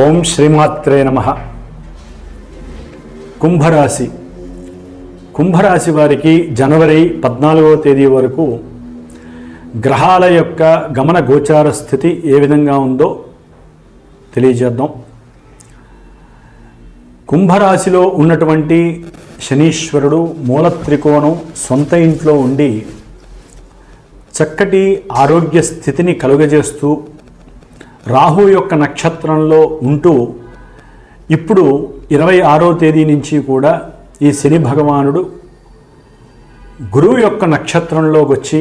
ఓం శ్రీమాత్రే నమ. కుంభరాశి. కుంభరాశి వారికి జనవరి పద్నాలుగవ తేదీ వరకు గ్రహాల యొక్క గమన గోచార స్థితి ఏ విధంగా ఉందో తెలియజేద్దాం. కుంభరాశిలో ఉన్నటువంటి శనీశ్వరుడు మూల త్రికోణం సొంత ఇంట్లో ఉండి చక్కటి ఆరోగ్య స్థితిని కలుగజేస్తూ రాహు యొక్క నక్షత్రంలో ఉంటూ ఇప్పుడు ఇరవై ఆరో తేదీ నుంచి కూడా ఈ శని భగవానుడు గురువు యొక్క నక్షత్రంలోకి వచ్చి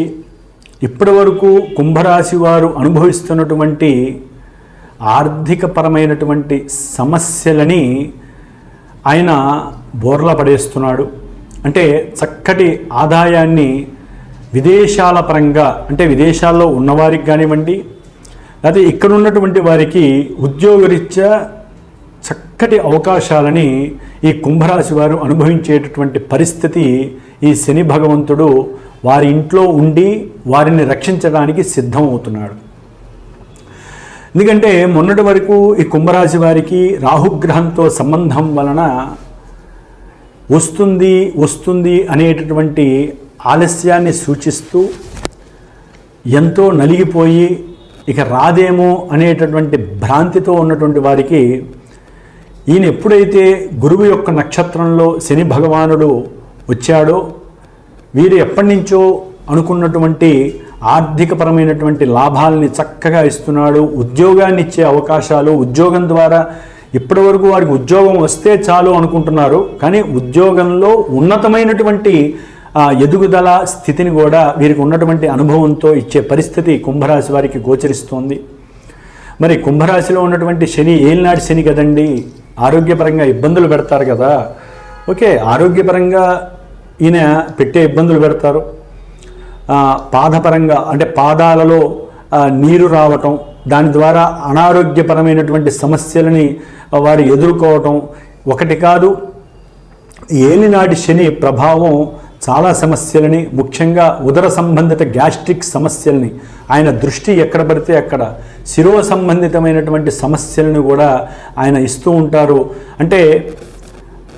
ఇప్పటి వరకు కుంభరాశి వారు అనుభవిస్తున్నటువంటి ఆర్థికపరమైనటువంటి సమస్యలని ఆయన బోర్ల పడేస్తున్నాడు. అంటే చక్కటి ఆదాయాన్ని విదేశాల పరంగా అంటే విదేశాల్లో ఉన్నవారికి కానివ్వండి అయితే ఇక్కడ ఉన్నటువంటి వారికి ఉద్యోగరీత్యా చక్కటి అవకాశాలని ఈ కుంభరాశి వారు అనుభవించేటటువంటి పరిస్థితి ఈ శని భగవంతుడు వారి ఇంట్లో ఉండి వారిని రక్షించడానికి సిద్ధమవుతున్నాడు. ఎందుకంటే మొన్నటి వరకు ఈ కుంభరాశి వారికి రాహుగ్రహంతో సంబంధం వలన వస్తుంది వస్తుంది అనేటటువంటి ఆలస్యాన్ని సూచిస్తూ ఎంతో నలిగిపోయి ఇక రాదేమో అనేటటువంటి భ్రాంతితో ఉన్నటువంటి వారికి ఈయన ఎప్పుడైతే గురువు యొక్క నక్షత్రంలో శని భగవానుడు వచ్చాడో వీరు ఎప్పటి నుంచో అనుకున్నటువంటి ఆర్థికపరమైనటువంటి లాభాలని చక్కగా ఇస్తున్నాడు ఉద్యోగాన్ని ఇచ్చే అవకాశాలు ఉద్యోగం ద్వారా ఇప్పటివరకు వారికి ఉద్యోగం వస్తే చాలు అనుకుంటున్నారు. కానీ ఉద్యోగంలో ఉన్నతమైనటువంటి ఆ, ఎదుగుదల స్థితిని కూడా వీరికి ఉన్నటువంటి అనుభవంతో ఇచ్చే పరిస్థితి కుంభరాశి వారికి గోచరిస్తోంది. మరి కుంభరాశిలో ఉన్నటువంటి శని ఏలినాటి శని కదండి ఆరోగ్యపరంగా ఇబ్బందులు పెడతారు కదా. ఓకే ఆరోగ్యపరంగా ఈయన పెట్టే ఇబ్బందులు పెడతారు. పాదపరంగా అంటే పాదాలలో నీరు రావటం దాని ద్వారా అనారోగ్యపరమైనటువంటి సమస్యలని వారు ఎదుర్కోవటం. ఒకటి కాదు ఏలినాటి శని ప్రభావం చాలా సమస్యలని ముఖ్యంగా ఉదర సంబంధిత గ్యాస్ట్రిక్ సమస్యల్ని ఆయన దృష్టి ఎక్కడ పడితే అక్కడ. శిరో సంబంధితమైనటువంటి సమస్యలను కూడా ఆయన ఇస్తూ ఉంటారు. అంటే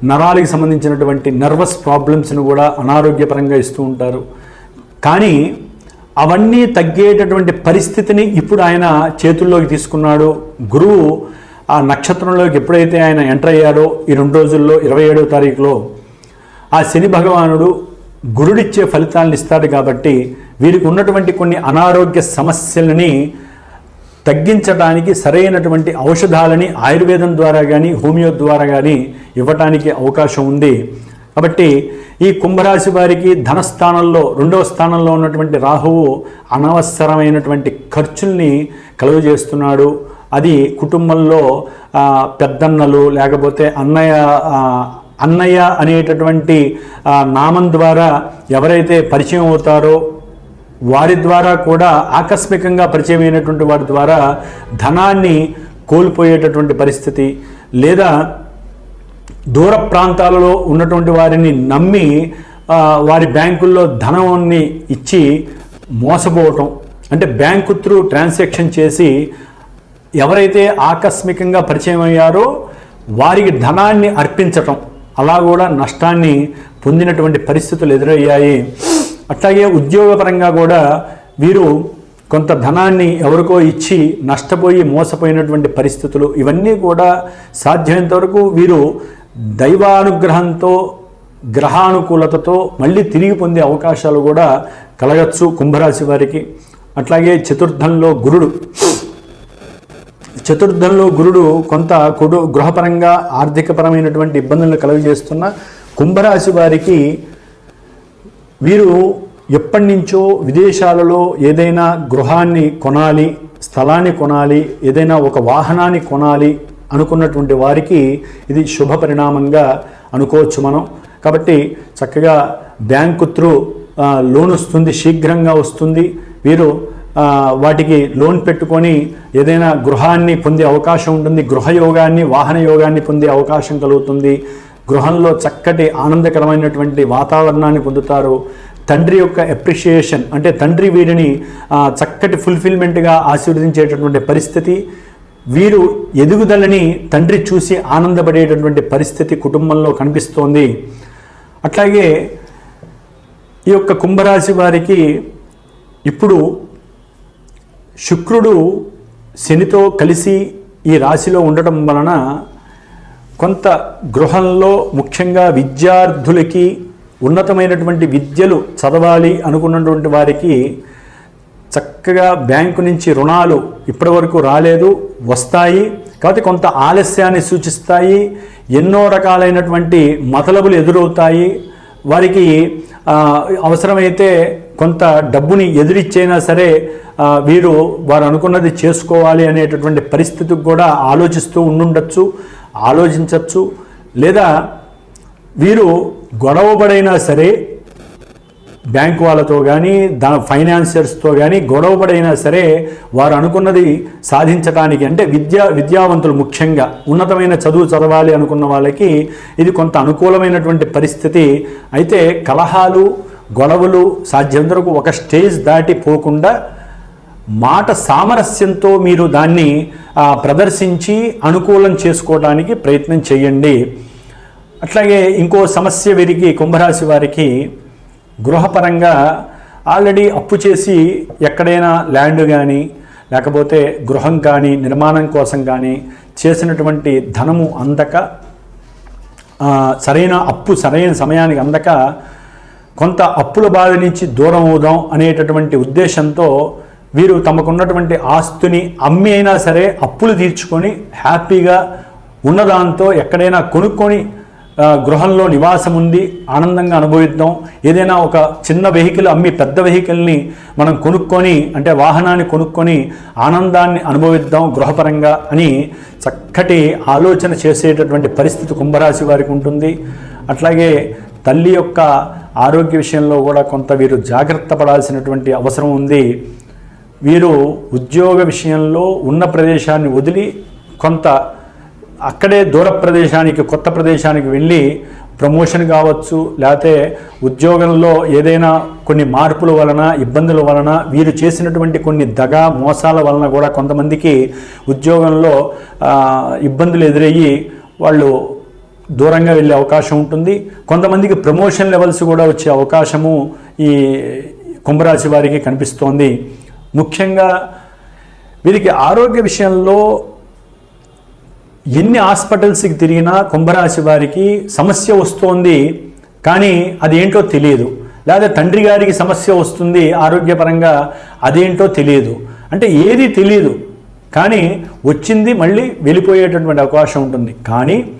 నరాలకి సంబంధించినటువంటి నర్వస్ ప్రాబ్లమ్స్ను కూడా అనారోగ్యపరంగా ఇస్తూ ఉంటారు. కానీ అవన్నీ తగ్గేటటువంటి పరిస్థితిని ఇప్పుడు ఆయన చేతుల్లోకి తీసుకున్నాడు. గురువు ఆ నక్షత్రంలోకి ఎప్పుడైతే ఆయన ఎంటర్ అయ్యాడో ఈ రెండు రోజుల్లో ఇరవై ఏడవ తారీఖులో ఆ శని భగవానుడు గురుడిచ్చే ఫలితాలను ఇస్తాడు కాబట్టి వీరికి ఉన్నటువంటి కొన్ని అనారోగ్య సమస్యలని తగ్గించడానికి సరైనటువంటి ఔషధాలని ఆయుర్వేదం ద్వారా కానీ హోమియో ద్వారా కానీ ఇవ్వటానికి అవకాశం ఉంది. కాబట్టి ఈ కుంభరాశి వారికి ధనస్థానంలో రెండవ స్థానంలో ఉన్నటువంటి రాహువు అనవసరమైనటువంటి ఖర్చుల్ని కలుగజేస్తున్నాడు అది కుటుంబంలో పెద్దన్నలు లేకపోతే అన్నయ్య అన్నయ్య అనేటటువంటి నామం ద్వారా ఎవరైతే పరిచయం అవుతారో వారి ద్వారా కూడా ఆకస్మికంగా పరిచయమైనటువంటి వారి ద్వారా ధనాన్ని కోల్పోయేటటువంటి పరిస్థితి లేదా దూర ప్రాంతాలలో ఉన్నటువంటి వారిని నమ్మి వారి బ్యాంకుల్లో ధనాన్ని ఇచ్చి మోసపోవటం. అంటే బ్యాంకు త్రూ ట్రాన్సాక్షన్ చేసి ఎవరైతే ఆకస్మికంగా పరిచయం అయ్యారో వారికి ధనాన్ని అర్పించటం. అలా కూడా నష్టాన్ని పొందినటువంటి పరిస్థితులు ఎదురయ్యాయి. అట్లాగే ఉద్యోగపరంగా కూడా వీరు కొంత ధనాన్ని ఎవరికో ఇచ్చి నష్టపోయి మోసపోయినటువంటి పరిస్థితులు ఇవన్నీ కూడా సాధ్యమైనంత వరకు వీరు దైవానుగ్రహంతో గ్రహానుకూలతతో మళ్ళీ తిరిగి పొందే అవకాశాలు కూడా కలగచ్చు కుంభరాశి వారికి. అట్లాగే చతుర్థంలో గురుడు. చతుర్థంలో గురుడు కొంత కుడు గృహపరంగా ఆర్థికపరమైనటువంటి ఇబ్బందులను కలుగజేస్తున్న కుంభరాశి వారికి వీరు ఎప్పటి నుంచో విదేశాలలో ఏదైనా గృహాన్ని కొనాలి స్థలాన్ని కొనాలి ఏదైనా ఒక వాహనాన్ని కొనాలి అనుకున్నటువంటి వారికి ఇది శుభ పరిణామంగా అనుకోవచ్చు మనం. కాబట్టి చక్కగా బ్యాంకు త్రూ లోన్ వస్తుంది శీఘ్రంగా వస్తుంది. వీరు వాటికి లోన్ పెట్టుకొని ఏదైనా గృహాన్ని పొందే అవకాశం ఉంటుంది గృహయోగాన్ని వాహన యోగాన్ని పొందే అవకాశం కలుగుతుంది. గృహంలో చక్కటి ఆనందకరమైనటువంటి వాతావరణాన్ని పొందుతారు. తండ్రి యొక్క అప్రిషియేషన్ అంటే తండ్రి వీరిని చక్కటి ఫుల్ఫిల్మెంట్గా ఆశీర్వదించేటటువంటి పరిస్థితి. వీరు ఎదుగుదలని తండ్రి చూసి ఆనందపడేటటువంటి పరిస్థితి కుటుంబంలో కనిపిస్తోంది. అట్లాగే ఈ యొక్క కుంభరాశి వారికి ఇప్పుడు శుక్రుడు శనితో కలిసి ఈ రాశిలో ఉండటం వలన కొంత గృహంలో ముఖ్యంగా విద్యార్థులకి ఉన్నతమైనటువంటి విద్యలు చదవాలి అనుకున్నటువంటి వారికి చక్కగా బ్యాంకు నుంచి రుణాలు ఇప్పటివరకు రాలేదు వస్తాయి. కాబట్టి కొంత ఆలస్యాన్ని సూచిస్తాయి. ఎన్నో రకాలైనటువంటి మతలబులు ఎదురవుతాయి. వారికి అవసరమైతే కొంత డబ్బుని ఎదురిచ్చైనా సరే వీరు వారు అనుకున్నది చేసుకోవాలి అనేటటువంటి పరిస్థితికి కూడా ఆలోచిస్తూ ఉండుండొచ్చు ఆలోచించవచ్చు లేదా వీరు గొడవపడైనా సరే బ్యాంక్ వాళ్ళతో కానీ దా ఫైనాన్షియర్స్తో కానీ గొడవపడైనా సరే వారు అనుకున్నది సాధించడానికి అంటే విద్యా విద్యావంతులు ముఖ్యంగా ఉన్నతమైన చదువు చదవాలి అనుకున్న వాళ్ళకి ఇది కొంత అనుకూలమైనటువంటి పరిస్థితి. అయితే కలహాలు గొడవలు సాధ్యంతరకు ఒక స్టేజ్ దాటి పోకుండా మాట సామరస్యంతో మీరు దాన్ని ప్రదర్శించి అనుకూలం చేసుకోవడానికి ప్రయత్నం చేయండి. అట్లాగే ఇంకో సమస్య విరిగి కుంభరాశి వారికి గృహపరంగా ఆల్రెడీ అప్పు చేసి ఎక్కడైనా ల్యాండ్ కానీ లేకపోతే గృహం కానీ నిర్మాణం కోసం కానీ చేసినటువంటి ధనము అందక సరైన అప్పు సరైన సమయానికి అందక కొంత అప్పుల బాధ నుంచి దూరం అవుదాం అనేటటువంటి ఉద్దేశంతో వీరు తమకున్నటువంటి ఆస్తిని అమ్మి అయినా సరే అప్పులు తీర్చుకొని హ్యాపీగా ఉన్నదాంతో ఎక్కడైనా కొనుక్కొని గృహంలో నివాసం ఉంది ఆనందంగా అనుభవిద్దాం. ఏదైనా ఒక చిన్న వెహికల్ అమ్మి పెద్ద వెహికల్ని మనం కొనుక్కొని అంటే వాహనాన్ని కొనుక్కొని ఆనందాన్ని అనుభవిద్దాం గృహపరంగా అని చక్కటి ఆలోచన చేసేటటువంటి పరిస్థితి కుంభరాశి వారికి ఉంటుంది. అట్లాగే తల్లి యొక్క ఆరోగ్య విషయంలో కూడా కొంత వీరు జాగ్రత్త పడాల్సినటువంటి అవసరం ఉంది. వీరు ఉద్యోగ విషయంలో ఉన్న ప్రదేశాన్ని వదిలి కొంత అక్కడే దూర ప్రదేశానికి కొత్త ప్రదేశానికి వెళ్ళి ప్రమోషన్ కావచ్చు లేకపోతే ఉద్యోగంలో ఏదైనా కొన్ని మార్పుల వలన ఇబ్బందుల వలన వీరు చేసినటువంటి కొన్ని దగా మోసాల వలన కూడా కొంతమందికి ఉద్యోగంలో ఇబ్బందులు ఎదురయ్యి వాళ్ళు దూరంగా వెళ్ళే అవకాశం ఉంటుంది. కొంతమందికి ప్రమోషన్ లెవెల్స్ కూడా వచ్చే అవకాశము ఈ కుంభరాశి వారికి కనిపిస్తోంది. ముఖ్యంగా వీరికి ఆరోగ్య విషయంలో ఎన్ని హాస్పిటల్స్కి తిరిగినా కుంభరాశి వారికి సమస్య వస్తోంది. కానీ అదేంటో తెలియదు. లేదా తండ్రి గారికి సమస్య వస్తుంది ఆరోగ్యపరంగా అదేంటో తెలియదు. అంటే ఏది తెలియదు. కానీ వచ్చింది మళ్ళీ వెళ్ళిపోయేటటువంటి అవకాశం ఉంటుంది. కానీ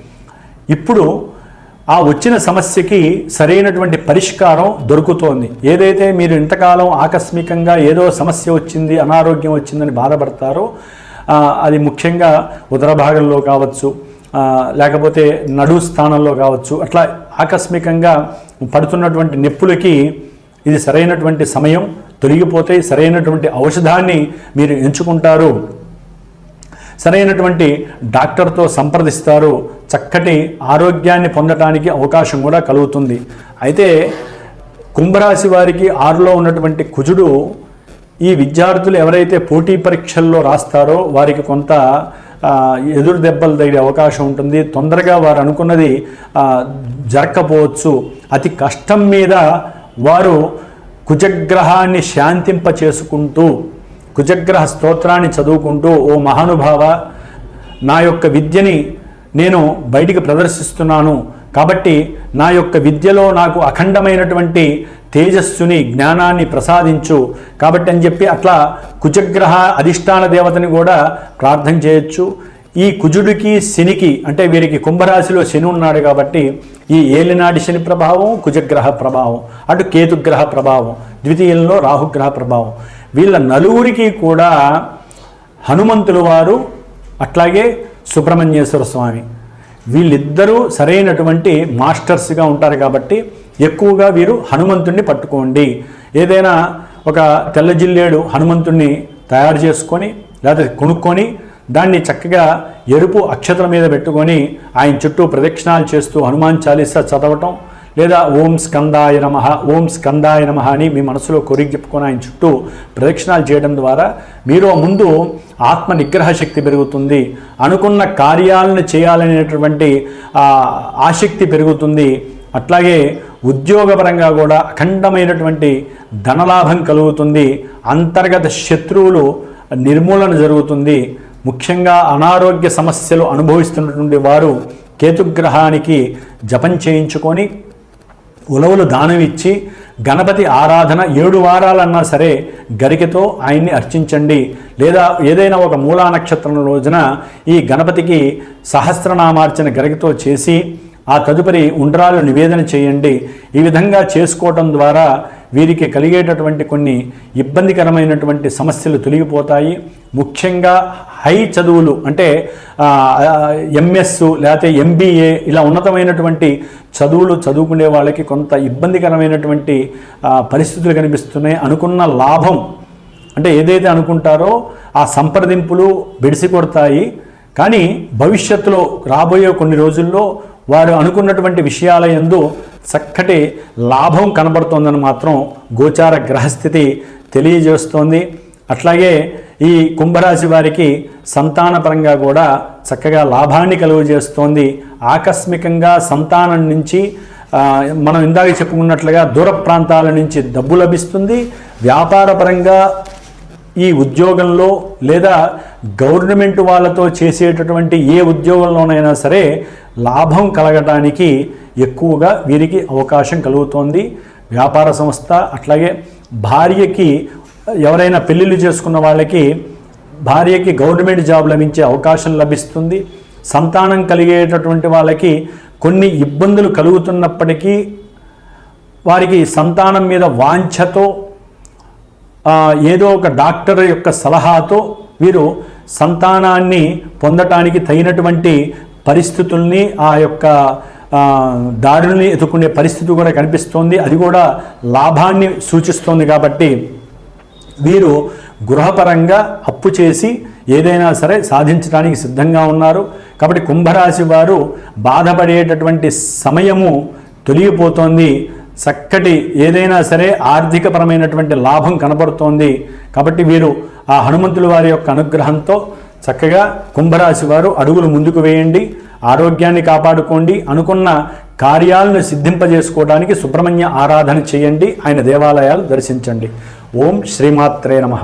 ఇప్పుడు ఆ వచ్చిన సమస్యకి సరైనటువంటి పరిష్కారం దొరుకుతోంది. ఏదైతే మీరు ఇంతకాలం ఆకస్మికంగా ఏదో సమస్య వచ్చింది అనారోగ్యం వచ్చిందని బాధపడతారో అది ముఖ్యంగా ఉదర భాగంలో కావచ్చు లేకపోతే నడు స్థానంలో కావచ్చు అట్లా ఆకస్మికంగా పడుతున్నటువంటి నొప్పులకి ఇది సరైనటువంటి సమయం తొలగిపోతే సరైనటువంటి ఔషధాన్ని మీరు ఎంచుకుంటారు. సరైనటువంటి డాక్టర్తో సంప్రదిస్తారు. చక్కటి ఆరోగ్యాన్ని పొందడానికి అవకాశం కూడా కలుగుతుంది. అయితే కుంభరాశి వారికి ఆరులో ఉన్నటువంటి కుజుడు ఈ విద్యార్థులు ఎవరైతే పోటీ పరీక్షల్లో రాస్తారో వారికి కొంత ఎదురు దెబ్బలు తగిలే అవకాశం ఉంటుంది. తొందరగా వారు అనుకున్నది జరగకపోవచ్చు అతి కష్టం మీద వారు కుజగ్రహాన్ని శాంతింప చేసుకుంటూ కుజగ్రహ స్తోత్రాన్ని చదువుకుంటూ ఓ మహానుభావ నా యొక్క విద్యని నేను బయటికి ప్రదర్శిస్తున్నాను. కాబట్టి నా యొక్క విద్యలో నాకు అఖండమైనటువంటి తేజస్సుని జ్ఞానాన్ని ప్రసాదించు. కాబట్టి అని చెప్పి అట్లా కుజగ్రహ అధిష్టాన దేవతని కూడా ప్రార్థన చేయొచ్చు. ఈ కుజుడికి శనికి అంటే వీరికి కుంభరాశిలో శని ఉన్నాడు కాబట్టి ఈ ఏలినాటి శని ప్రభావం కుజగ్రహ ప్రభావం అటు కేతుగ్రహ ప్రభావం ద్వితీయంలో రాహుగ్రహ ప్రభావం. వీళ్ళ నలుగురికి కూడా హనుమంతుల వారు అట్లాగే సుబ్రహ్మణ్యేశ్వర స్వామి. వీళ్ళిద్దరూ సరైనటువంటి మాస్టర్స్గా ఉంటారు కాబట్టి ఎక్కువగా వీరు హనుమంతుణ్ణి పట్టుకోండి. ఏదైనా ఒక తెల్ల జిల్లేడు హనుమంతుణ్ణి తయారు చేసుకొని లేదా కొనుక్కొని దాన్ని చక్కగా ఎరుపు అక్షతల మీద పెట్టుకొని ఆయన చుట్టూ ప్రదక్షిణాలు చేస్తూ హనుమాన్ చాలీసా చదవటం లేదా ఓం స్కందాయ నమ ఓం స్కందాయ నమ అని మీ మనసులో కోరిక చెప్పుకొని ఆయన చుట్టూ ప్రదక్షిణాలు చేయడం ద్వారా మీరు ముందు ఆత్మ నిగ్రహ శక్తి పెరుగుతుంది అనుకున్న కార్యాలను చేయాలనేటువంటి ఆసక్తి పెరుగుతుంది. అట్లాగే ఉద్యోగపరంగా కూడా అఖండమైనటువంటి ధనలాభం కలుగుతుంది అంతర్గత శత్రువులు నిర్మూలన జరుగుతుంది. ముఖ్యంగా అనారోగ్య సమస్యలు అనుభవిస్తున్నటువంటి వారు కేతుగ్రహానికి జపం చేయించుకొని ఉలవలు దానం ఇచ్చి గణపతి ఆరాధన ఏడు వారాలన్నా సరే గరికతో ఆయన్ని అర్చించండి. లేదా ఏదైనా ఒక మూలా నక్షత్రం రోజున ఈ గణపతికి సహస్రనామార్చన గరికతో చేసి ఆ తదుపరి ఉండ్రాలు నివేదన చేయండి. ఈ విధంగా చేసుకోవటం ద్వారా వీరికి కలిగేటటువంటి కొన్ని ఇబ్బందికరమైనటువంటి సమస్యలు తొలగిపోతాయి. ముఖ్యంగా హై చదువులు అంటే ఎంఎస్ లేకపోతే ఎంబీఏ ఇలా ఉన్నతమైనటువంటి చదువులు చదువుకునే వాళ్ళకి కొంత ఇబ్బందికరమైనటువంటి పరిస్థితులు కనిపిస్తున్నాయి. అనుకున్న లాభం అంటే ఏదైతే అనుకుంటారో ఆ సంప్రదింపులు బెడిసి కొడతాయి కానీ భవిష్యత్తులో రాబోయే కొన్ని రోజుల్లో వారు అనుకున్నటువంటి విషయాల యందు చక్కటి లాభం కనబడుతోందని మాత్రం గోచార గ్రహస్థితి తెలియజేస్తోంది. అట్లాగే ఈ కుంభరాశి వారికి సంతానపరంగా కూడా చక్కగా లాభాన్ని కలుగజేస్తోంది. ఆకస్మికంగా సంతానం నుంచి మనం ఇందాక చెప్పుకున్నట్లుగా దూర ప్రాంతాల నుంచి డబ్బు లభిస్తుంది. వ్యాపారపరంగా ఈ ఉద్యోగంలో లేదా గవర్నమెంట్ వాళ్ళతో చేసేటటువంటి ఏ ఉద్యోగంలోనైనా సరే లాభం కలగటానికి ఎక్కువగా వీరికి అవకాశం కలుగుతోంది. వ్యాపార సంస్థ అట్లాగే భార్యకి ఎవరైనా పెళ్ళిళ్ళు చేసుకున్న వాళ్ళకి భార్యకి గవర్నమెంట్ జాబ్ లభించే అవకాశం లభిస్తుంది. సంతానం కలిగేటటువంటి వాళ్ళకి కొన్ని ఇబ్బందులు కలుగుతున్నప్పటికీ వారికి సంతానం మీద వాంఛతో ఏదో ఒక డాక్టర్ యొక్క సలహాతో వీరు సంతానాన్ని పొందటానికి తగినటువంటి పరిస్థితుల్ని ఆ యొక్క దారుల్ని ఎదుర్కొనే పరిస్థితి కూడా కనిపిస్తోంది. అది కూడా లాభాన్ని సూచిస్తోంది కాబట్టి వీరు గృహపరంగా అప్పు చేసి ఏదైనా సరే సాధించడానికి సిద్ధంగా ఉన్నారు. కాబట్టి కుంభరాశి వారు బాధపడేటటువంటి సమయము తొలగిపోతోంది. చక్కటి ఏదైనా సరే ఆర్థికపరమైనటువంటి లాభం కనబడుతోంది. కాబట్టి వీరు ఆ హనుమంతుల వారి యొక్క అనుగ్రహంతో చక్కగా కుంభరాశి వారు అడుగులు ముందుకు వేయండి. ఆరోగ్యాన్ని కాపాడుకోండి. అనుకున్న కార్యాలను సిద్ధింపజేసుకోవడానికి సుబ్రహ్మణ్య ఆరాధన చేయండి ఆయన దేవాలయాలు దర్శించండి. ఓం శ్రీమాత్రే నమః.